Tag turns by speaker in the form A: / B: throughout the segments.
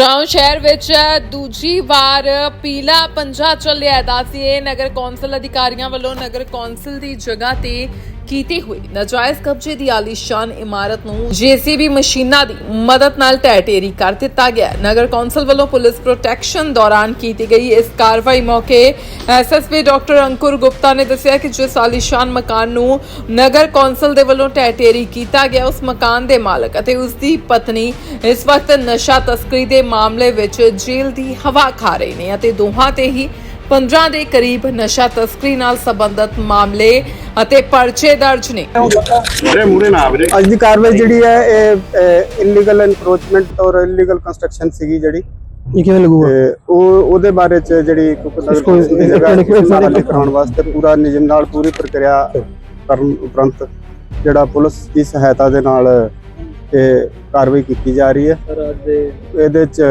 A: ਜਗਰਾਉਂ ਸ਼ਹਿਰ ਵਿੱਚ ਦੂਜੀ ਵਾਰ ਪੀਲਾ ਪੰਜਾ ਚੱਲਿਆ ਦੱਸਿਏ ਨਗਰ ਕੌਂਸਲ ਅਧਿਕਾਰੀਆਂ ਵੱਲੋਂ ਨਗਰ ਕੌਂਸਲ ਦੀ ਜਗ੍ਹਾ ਤੇ ਕੀਤੀ ਹੋਈ। ਨਾਜਾਇਜ਼ ਕਬਜ਼ੇ ਦੀ ਆਲੀਸ਼ਾਨ ਇਮਾਰਤ ਨੂੰ ਜੀਸੀਬੀ ਮਸ਼ੀਨਾਂ ਦੀ ਮਦਦ ਨਾਲ ਢਹਿ ਕਰ ਦਿੱਤਾ ਗਿਆ ਨਗਰ ਕੌਂਸਲ ਵੱਲੋਂ ਪੁਲਿਸ ਪ੍ਰੋਟੈਕਸ਼ਨ ਦੌਰਾਨ ਕੀਤੀ ਗਈ ਇਸ ਕਾਰਵਾਈ ਮੌਕੇ ਐਸਐਸਪੀ ਡਾਕਟਰ ਅੰਕੁਰ ਗੁਪਤਾ ਨੇ ਦੱਸਿਆ ਕਿ ਜਿਸ ਆਲੀਸ਼ਾਨ ਮਕਾਨ ਨੂੰ ਨਗਰ ਕੌਂਸਲ ਦੇ ਵੱਲੋਂ ਢਹਿ ਢੇਰੀ ਕੀਤਾ ਗਿਆ, ਉਸ ਮਕਾਨ ਦੇ ਮਾਲਕ ਅਤੇ ਉਸ ਦੀ ਪਤਨੀ ਇਸ ਵਕਤ ਨਸ਼ਾ ਤਸਕਰੀ ਦੇ ਮਾਮਲੇ ਵਿੱਚ ਜੇਲ੍ਹ ਦੀ ਹਵਾ ਖਾ ਰਹੇ ਨੇ ਅਤੇ ਦੋਹਾਂ ਤੇ ਹੀ 15 ਦੇ ਕਰੀਬ ਨਸ਼ਾ ਤਸਕਰੀ ਨਾਲ ਸੰਬੰਧਿਤ ਮਾਮਲੇ ਅਤੇ ਪਰਚੇ ਦਰਜ ਨੇ।
B: ਮੂਰੇ ਮੂਰੇ ਨਾ ਵੀਰੇ
C: ਅੱਜ ਦੀ ਕਾਰਵਾਈ ਜਿਹੜੀ ਹੈ ਇਹ ਇਲੀਗਲ ਐਨਕਰੋਚਮੈਂਟ ਔਰ ਇਲੀਗਲ ਕੰਸਟਰਕਸ਼ਨ ਸੀਗੀ ਜਿਹੜੀ।
D: ਇਹ ਕਿਵੇਂ ਲੱਗੂਗਾ?
C: ਤੇ ਉਹ ਉਹਦੇ ਬਾਰੇ ਚ ਜਿਹੜੀ ਜਗ੍ਹਾ ਕਰਾਉਣ ਵਾਸਤੇ ਪੂਰਾ ਨਿਯਮ ਨਾਲ ਪੂਰੀ ਪ੍ਰਕਿਰਿਆ ਕਰਨ ਉਪਰੰਤ ਜਿਹੜਾ ਪੁਲਿਸ ਦੀ ਸਹਾਇਤਾ ਦੇ ਨਾਲ ਇਹ ਕਾਰਵਾਈ ਕੀਤੀ ਜਾ ਰਹੀ ਹੈ। ਇਹਦੇ ਚ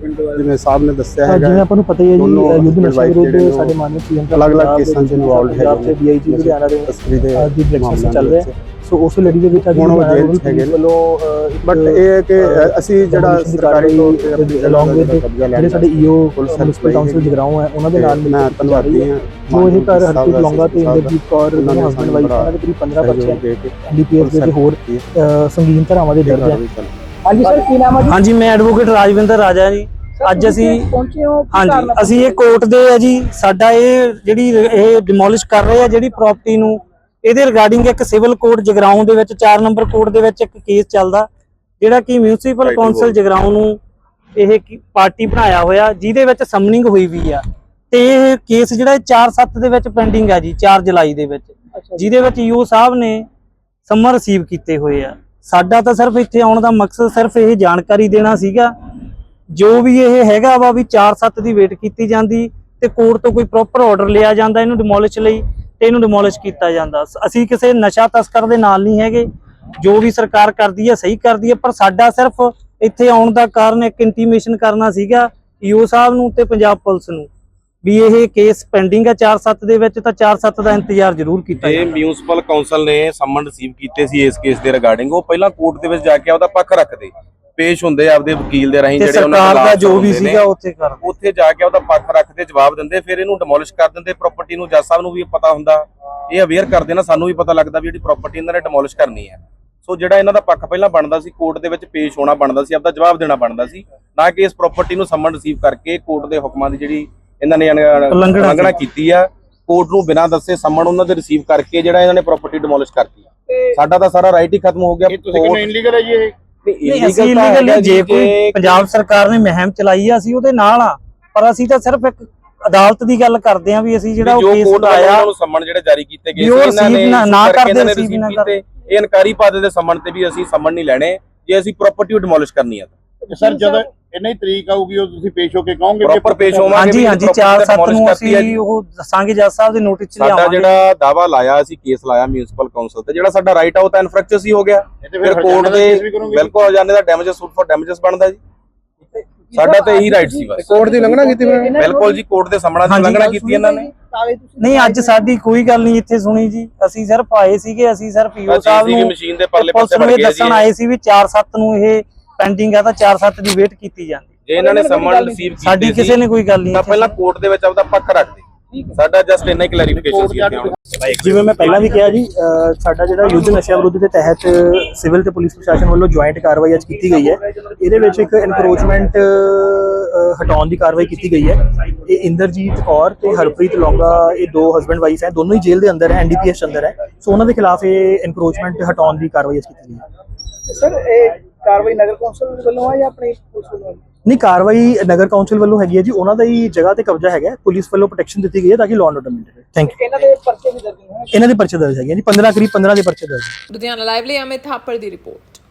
C: ਜਿਵੇਂ ਸਾਹਿਬ ਨੇ ਦੱਸਿਆ
D: ਹਾਂ, ਜਿਵੇਂ
C: ਹੈਗਾ
D: ਆਪਾਂ ਨੂੰ ਪਤਾ ਹੀ ਹੈ ਜੀ
C: ਦੋਨੋਂ
D: ਅ, ਯੁੱਧ ਨਸ਼ਾ
C: advice
D: ਵਿਰੁੱਧ
C: ਜਿਹੜੇ ਨੇ
D: ਸਾਡੇ ਮਾਨਯੋਗ ਸੀਐਮ
C: ਅਲੱਗ-ਅਲੱਗ ਕੇਸਾਂ ਚ involved ਹੈਗੇ
D: ਤੇ
C: ਨੇ।
D: ਡੀਆਈਜੀ ਲੁਧਿਆਣਾ ਦੇ
C: ਤਸਕਰੀ ਦੇ
D: ਅੱਜ ਦੀ ਡਾਇਰੈਕਸ਼ਨ
C: ਮਾਮਲਿਆਂ
D: ਚੱਲ
C: ਦੇ
D: ਰਿਹਾ।
C: ਵਿੱਚ।
D: ਸੋ ਉਸ ਲੜੀ ਦੇ ਵਿੱਚ ਅੱਜ
C: ਹੁਣ ਉਹ
D: ਲੁਧਿਆਣਾ
C: ਜੇਲ੍ਹ 'ਚ
D: ਪੁਲਿਸ
C: ਹੈਗੇ ਨੇ।
D: ਵੱਲੋਂ ਅ, ਇੱਕ,
C: ਬਟ ਇਹ ਹੈ ਕਿ
D: ਅ,
C: ਅਸੀਂ ਜਿਹੜਾ
D: demolition ਦੀ
C: ਸਰਕਾਰੀ ਤੌਰ ਤੇ
D: ਕਾਰਵਾਈ
C: ਆਪਣੀ
D: along with
C: ਜਗ੍ਹਾ ਦਾ ਕਬਜ਼ਾ ਲੈ
D: ਜਿਹੜੇ ਸਾਡੇ EO
C: police
D: municipal council Jagraon ਹੈ ਉਹਨਾਂ ਦੇ ਨਾਲ ਮਿਲ
C: ਮੈਂ
D: ਕੇ ਕੀਤੀ ਜਾ ਰਹੀ
C: ਧੰਨਵਾਦੀ
D: ਹੈ।
C: ਹਾਂ।
D: ਜੋ ਇਹ ਘਰ
C: ਸਾਹਿਬ
D: ਹਰਪ੍ਰੀਤ
C: ਦਾ
D: ਲੌਂਗਾ ਤੇ
C: ਸਾਹਿਬ ਦਾ
D: ਇੰਦਰਜੀਤ ਕੌਰ
C: ਉਹਨਾਂ ਨੇ
D: ਦੋਨੋਂ ਹਸਬੰਡ
C: ਸਾਨੂੰ
D: ਵਾਈਫ
C: ਬੜਾ
D: ਉਹਨਾਂ ਦੇ ਕਰੀਬ 15 ਬੱਚੇ
C: ਸਹਿਯੋਗ ਦੇ ਕੇ
D: ਐਨਡੀਪੀਐਸ ਦੇ ਤੇ ਹੋਰ
C: ਕੀਤੀ
D: ਅ, ਸੰਗੀਨ ਧਾਰਾਵਾਂ ਦੇ ਦਰਜ ਹੈ। ਹਾਂਜੀ ਸਰ ਕੀ ਨਾਮ ਹੈ ਜੀ?
E: ਹਾਂਜੀ ਮੈਂ ਐਡਵੋਕੇਟ ਰਾਜਵਿੰਦਰ ਰਾਜਾ ਜੀ। ਅੱਜ ਅਸੀਂ
D: ਪਹੁੰਚੇ ਹੋ
E: ਹਾਂਜੀ ਅਸੀਂ ਇਹ ਕੋਰਟ ਦੇ ਆ ਜੀ। ਸਾਡਾ ਇਹ ਜਿਹੜੀ ਇਹ ਡਿਮੋਲਿਸ਼ ਕਰ ਰਹੇ ਆ ਜਿਹੜੀ ਪ੍ਰਾਪਰਟੀ ਨੂੰ ਇਹਦੇ ਰਿਗਾਰਡਿੰਗ ਇੱਕ ਸਿਵਲ ਕੋਰਟ ਜਗਰਾਉਂ ਦੇ ਵਿੱਚ 4 ਨੰਬਰ ਕੋਰਟ ਦੇ ਵਿੱਚ ਇੱਕ ਕੇਸ ਚੱਲਦਾ ਜਿਹੜਾ ਕਿ ਮਿਊਨਿਸਪਲ ਕੌਂਸਲ ਜਗਰਾਉਂ ਨੂੰ ਇਹ ਕੀ- ਪਾਰਟੀ ਬਣਾਇਆ ਹੋਇਆ ਜਿਹਦੇ ਵਿੱਚ ਸਮਨਿੰਗ ਹੋਈ ਵੀ ਆ। ਤੇ ਇਹ ਕੇਸ ਜਿਹੜਾ 4-7 ਦੇ ਵਿੱਚ ਪੈਂਡਿੰਗ ਆ ਜੀ 4 ਜੁਲਾਈ ਦੇ ਵਿੱਚ। ਜਿਹਦੇ ਵਿੱਚ ਯੂ ਸਾਹਿਬ ਨੇ ਸਮਨ ਰਿਸੀਵ ਕੀਤੇ ਹੋਏ ਆ। ਸਾਡਾ ਤਾਂ ਸਿਰਫ ਇੱਥੇ ਆਉਣ ਦਾ ਮਕਸਦ ਸਿਰਫ ਇਹ ਜਾਣਕਾਰੀ ਦੇਣਾ ਸੀਗਾ। ਜੋ ਵੀ ਇਹ ਹੈਗਾ ਵਾ ਵੀ 4-7 ਦੀ ਵੇਟ ਕੀਤੀ ਜਾਂਦੀ ਤੇ ਕੋਰਟ ਤੋਂ ਕੋਈ ਪ੍ਰੋਪਰ ਆਰਡਰ ਲਿਆ ਜਾਂਦਾ ਇਹਨੂੰ ਡਿਮੋਲਿਸ਼ ਲਈ ਤੇ ਇਹਨੂੰ ਡਿਮੋਲਿਸ਼ ਕੀਤਾ ਜਾਂਦਾ। ਅਸੀਂ ਕਿਸੇ ਨਸ਼ਾ ਤਸਕਰ ਦੇ ਨਾਲ ਨਹੀਂ ਹੈਗੇ। ਜੋ ਵੀ ਸਰਕਾਰ ਕਰਦੀ ਹੈ ਸਹੀ ਕਰਦੀ ਹੈ ਪਰ ਸਾਡਾ ਸਿਰਫ ਇੱਥੇ ਆਉਣ ਦਾ ਕਾਰਨ ਇੱਕ ਇੰਟੀਮੇਸ਼ਨ ਕਰਨਾ ਸੀਗਾ। ਈਓ ਸਾਹਿਬ ਨੂੰ ਤੇ ਪੰਜਾਬ ਪੁਲਿਸ ਨੂੰ। ਵੀ ਇਹ ਕੇਸ ਪੈਂਡਿੰਗ ਹੈ 4-7 ਦੇ ਵਿੱਚ ਤਾਂ 4-7 ਦਾ ਇੰਤਜ਼ਾਰ ਜ਼ਰੂਰ ਕੀਤਾ
B: ਇਹ ਮਿਊਨਿਸਪਲ ਕਾਉਂਸਲ ਨੇ ਸੰਮਨ ਰਿਸੀਵ ਕੀਤੇ ਸੀ ਇਸ ਕੇਸ ਦੇ ਰਿਗਾਰਡਿੰਗ ਉਹ ਪਹਿਲਾਂ ਕੋਰਟ ਦੇ ਵਿੱਚ ਜਾ ਕੇ ਆਪਦਾ ਪੱਖ ਰੱਖਦੇ। ਪੇਸ਼ ਹੁੰਦੇ ਆਪਦੇ ਵਕੀਲ ਦੇ ਰਾਹੀਂ ਜਿਹੜੇ ਉਹਨਾਂ
E: ਦਾ ਜੋ ਵੀ ਸੀਗਾ ਉੱਥੇ ਕਰ
B: ਉੱਥੇ ਜਾ ਕੇ ਆਪਦਾ ਪੱਖ ਰੱਖਦੇ ਜਵਾਬ ਦਿੰਦੇ ਫਿਰ ਇਹਨੂੰ ਡਿਮੋਲਿਸ਼ ਕਰ ਦਿੰਦੇ। ਪ੍ਰਾਪਰਟੀ ਨੂੰ ਜੱਜ ਸਾਹਿਬ ਨੂੰ ਵੀ ਪਤਾ ਹੁੰਦਾ। ਇਹ ਅਵੇਅਰ ਕਰਦੇ ਨਾ ਸਾਨੂੰ ਵੀ ਪਤਾ ਲੱਗਦਾ ਵੀ ਜਿਹੜੀ ਪ੍ਰਾਪਰਟੀ ਇਹਨਾਂ ਨੇ ਡਿਮੋਲਿਸ਼ ਕਰਨੀ ਹੈ। ਸੋ ਜਿਹੜਾ ਇਹਨਾਂ ਦਾ ਪੱਖ ਪਹਿਲਾਂ ਬਣਦਾ ਸੀ ਕੋਰਟ ਦੇ ਵਿੱਚ ਪੇਸ਼ ਹੋਣਾ ਬਣਦਾ ਸੀ ਆਪਦਾ ਜਵਾਬ ਦੇਣਾ ਬਣਦਾ ਸੀ। ਨਾ ਕਿ ਇਸ ਪ੍ਰਾਪਰਟੀ ਨੂੰ ਸੰਮਨ ਰਿਸੀਵ ਕਰਕੇ ਕੋਰਟ ਦੇ ਹੁਕਮਾਂ ਦੀ ਜਿਹੜੀ ਇਹਨਾਂ ਨੇ
E: ਉਲੰਘਣਾ
B: ਕੀਤੀ। ਆ। ਕੋਰਟ ਨੂੰ ਬਿਨਾਂ ਦੱਸੇ ਸੰਮਨ ਉਹਨਾਂ ਦੇ ਰਿਸੀਵ ਕਰਕੇ ਜਿਹੜਾ ਇਹਨਾਂ ਨੇ ਪ੍ਰਾਪਰਟੀ ਡਿਮੋਲਿਸ਼ ਕਰਤੀ ਆ। ਸਾਡਾ ਤਾਂ ਸਾਰਾ ਰਾਈਟ ਹੀ ਖਤਮ ਹੋ ਗਿਆ। ਤੁਸੀਂ ਕਿੰਨੇ ਇਲੀਗਲ ਹੈ ਜੀ ਇਹ?
E: ਨਹੀਂ ਅਸੀਂ illegal ਜੇ ਕੋਈ ਪੰਜਾਬ ਸਰਕਾਰ ਨੇ ਮਹਿਮ ਚਲਾਈ ਆ ਅਸੀਂ ਉਹਦੇ ਨਾਲ ਆ। ਪਰ ਅਸੀਂ ਤਾਂ ਸਿਰਫ ਇੱਕ ਅਦਾਲਤ ਦੀ ਗੱਲ ਕਰਦੇ ਆ ਵੀ ਅਸੀਂ ਜਿਹੜਾ ਉਹ ਕੇਸ ਲਾਇਆ
B: ਉਹਨਾਂ ਨੂੰ ਜਿਹੜੇ ਜਾਰੀ ਕੀਤੇ ਗਏ ਇਹਨਾਂ ਨੇ
E: ਨਾ- ਕਰਦੇ,
B: ਨੇ ਇਹ ਇਨਕਾਰੀ ਪਾਦੇ ਦੇ ਸੰਮਨ ਤੇ ਵੀ ਅਸੀਂ ਸੰਮਨ ਨਹੀਂ ਲੈਣੇ। ਜੇ ਅਸੀਂ ਪ੍ਰਾਪਰਟੀ ਡਿਮੋਲਿਸ਼ ਕਰਨੀ ਆ
F: ਸਰ ਜਦੋਂ ਇੰਨੀ ਤਰੀਕ ਆਊਗੀ ਉਹ ਤੁਸੀਂ ਪੇਸ਼ ਹੋ ਕੇ ਕਹੋਗੇ
B: ਪ੍ਰੋਪਰ ਪੇਸ਼ ਹੋਵਾਂਗੇ
E: ਹਾਂਜੀ ਹਾਂਜੀ
B: property
E: 4 7
B: demolish
E: ਨੂੰ। ਅਸੀਂ ਉਹ ਦੱਸਾਂਗੇ ਜੱਜ ਸਾਹਿਬ ਦੇ ਨੋਟਿਸ ਚ
B: ਸਾਡਾ
E: ਲਿਆਵਾਂਗੇ।
B: ਜਿਹੜਾ ਦਾਵਾ ਲਾਇਆ ਅਸੀਂ ਕੇਸ ਲਾਇਆ ਮਿਊਨਿਸਪਲ ਕਾਉਂਸਲ ਤੇ ਜਿਹੜਾ ਸਾਡਾ ਰਾਈਟ ਆ ਉਹ ਤਾਂ ਇਨਫਰੈਕਚਸ ਹੀ ਹੋ ਗਿਆ।
F: ਤੇ
B: ਫਿਰ ਕੋਰਟ ਦੇ ਬਿਲਕੁਲ ਹਰਜਾਨੇ ਦਾ ਡੈਮੇਜਸ ਸੂਟ ਫॉर ਡੈਮੇਜਸ ਬਣਦਾ ਜੀ। ਸਾਡਾ ਤਾਂ ਇਹੀ ਰਾਈਟ ਸੀ ਬਸ।
C: ਕੋਰਟ ਦੀ ਲੰਘਣਾ ਕੀਤੀ ਫਿਰ
B: ਬਿਲਕੁਲ ਜੀ ਕੋਰਟ ਦੇ ਸਾਹਮਣਾ ਦੀ
E: ਹਾਂਜੀ।
B: ਉਲੰਘਣਾ ਕੀਤੀ ਇਹਨਾਂ ਨੇ।
E: ਨਹੀਂ ਅੱਜ ਸਾਡੀ ਕੋਈ ਗੱਲ ਨਹੀਂ ਇੱਥੇ ਸੁਣੀ ਜੀ। ਅਸੀਂ ਸਿਰਫ ਆਏ ਸੀਗੇ ਅਸੀਂ ਸਿਰਫ ਸਾਹਿਬ
B: ਵੀ
E: ਨੂੰ
B: ਮਸ਼ੀਨ ਦੇ ਪਰਲੇ ਪਾਸੇ ਵੜ ਗਏ
E: ਦੱਸਣ
B: ਜੀ।
E: ਆਏ ਸੀ ਵੀ 4 7 ਨੂੰ ਇਹ ਪੈਂਡਿੰਗ ਆ ਤਾਂ 4 7 ਦੀ ਵੇਟ ਕੀਤੀ ਜਾਂਦੀ।
B: ਜੇ ਇਹਨਾਂ ਨੇ ਸੰਮਨ ਰਿਸੀਵ ਕੀਤੇ
E: ਸਾਡੀ ਕਿਸੇ ਨੇ ਕੋਈ ਗੱਲ ਨਹੀਂ
B: ਤਾਂ ਪਹਿਲਾਂ ਕੋਰਟ ਦੇ ਵਿੱਚ ਆਪਦਾ ਪੱਖ ਰੱਖਦੇ ਸਾਡਾ ਜਸਟ ਇੰਨਾ ਹੀ ਕਲੈਰੀਫਿਕੇਸ਼ਨ ਸੀ
D: ਜਿਵੇਂ ਮੈਂ ਪਹਿਲਾਂ ਵੀ ਕਿਹਾ ਜੀ ਸਾਡਾ ਜਿਹੜਾ ਯੁੱਧ ਨਸ਼ਾ ਵਿਰੁੱਧ ਦੇ ਤਹਿਤ ਸਿਵਲ ਤੇ ਪੁਲਿਸ ਪ੍ਰਸ਼ਾਸਨ ਵੱਲੋਂ ਜੁਆਇੰਟ ਕਾਰਵਾਈ ਅੱਜ ਕੀਤੀ ਗਈ ਹੈ ਇਹਦੇ ਵਿੱਚ ਇੱਕ ਐਨਕਰੋਚਮੈਂਟ ਹਟਾਉਣ ਦੀ ਕਾਰਵਾਈ ਕੀਤੀ ਗਈ ਹੈ। ਇਹ ਇੰਦਰਜੀਤ ਕੌਰ ਤੇ ਹਰਪ੍ਰੀਤ ਲੌਂਗਾ ਇਹ ਦੋ ਹਸਬੰਡ ਵਾਈਫ ਹੈ ਦੋਨੋਂ ਹੀ ਜੇਲ੍ਹ ਦੇ ਅੰਦਰ ਹੈ ਐਨਡੀਪੀਐਸ ਅੰਦਰ ਹੈ। ਸੋ ਉਹਨਾਂ ਦੇ ਖਿਲਾਫ ਇਹ ਐਨਕਰੋਚਮੈਂਟ ਹਟਾਉਣ ਦੀ ਕਾਰਵਾਈ ਅੱਜ ਕੀਤੀ ਗਈ ਹੈ।
G: ਸਰ ਇਹ ਕਾਰਵਾਈ ਨਗਰ ਕੌਂਸਲ ਵੱਲੋਂ ਆ ਜਾਂ ਆਪਣੀ ਪੁਲਿਸ ਵੱਲੋਂ?
D: ਨਹੀਂ ਕਾਰਵਾਈ ਨਗਰ ਕੌਂਸਲ ਵੱਲੋਂ ਹੈਗੀ ਹੈ ਜੀ। ਉਹਨਾਂ ਦਾ ਹੀ ਜਗ੍ਹਾ ਤੇ ਕਬਜ਼ਾ ਹੈਗਾ ਹੈ। ਪੁਲਿਸ ਵੱਲੋਂ ਪ੍ਰੋਟੈਕਸ਼ਨ ਦਿੱਤੀ ਗਈ ਹੈ ਤਾਂ ਕਿ law and order maintain thank you
G: ਇਹਨਾਂ ਦੇ ਪਰਚੇ ਵੀ ਦਰਜ ਨੇ।
D: ਇਹਨਾਂ ਦੇ ਪਰਚੇ ਦਰਜ ਹੈਗੇ ਜੀ। 15 ਕਰੀਬ 15 ਦੇ ਪਰਚੇ ਦਰਜ
A: ਲੁਧਿਆਣਾ ਲਾਈਵ ਲਈ ਅਮਿਤ ਥਾਪੜ ਦੀ ਰਿਪੋਰਟ।